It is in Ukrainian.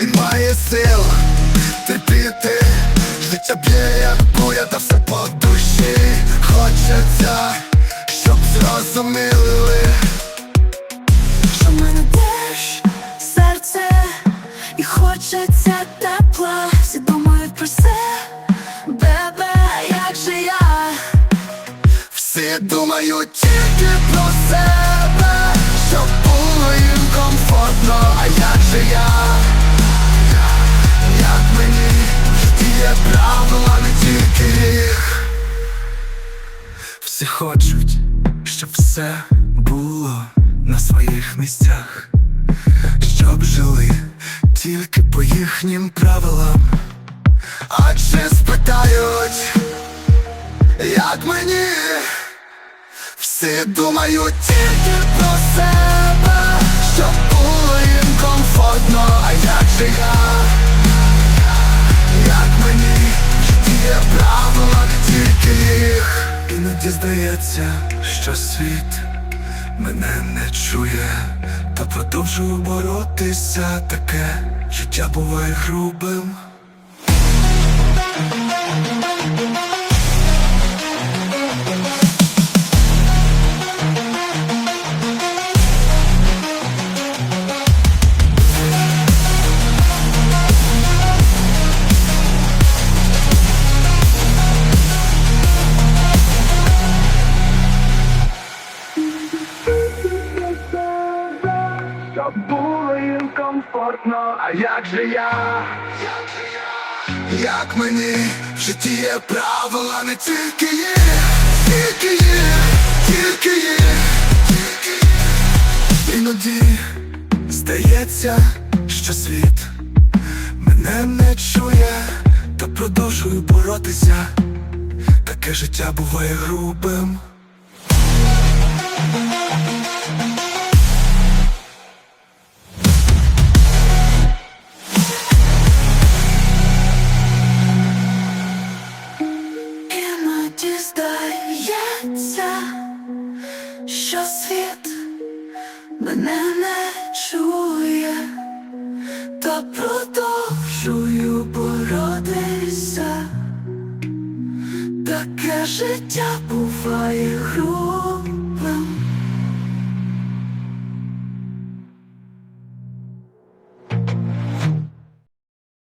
Немає сил терпіти Життя б'є, як буря, та все по душі. Хочеться, щоб зрозуміли. Що в мене теж серце і хочеться тепла. Всі думають про себе, як же я? Всі думають тільки про себе Всі хочуть, щоб все було на своїх місцях. Щоб жили тільки по їхнім правилам. А чи спитають як мені? Всі думають тільки про себе, щоб Іноді здається, що світ мене не чує, та продовжую боротися, таке життя буває грубим. Щоб було їм комфортно, а як же я? Як мені в житті є правила, не тільки є, тільки є, тільки є, тільки є. Іноді здається, що світ мене не чує, та продовжую боротися. Таке життя буває грубим. Здається, що світ мене не чує, та продовжую боротися. Таке життя буває грубим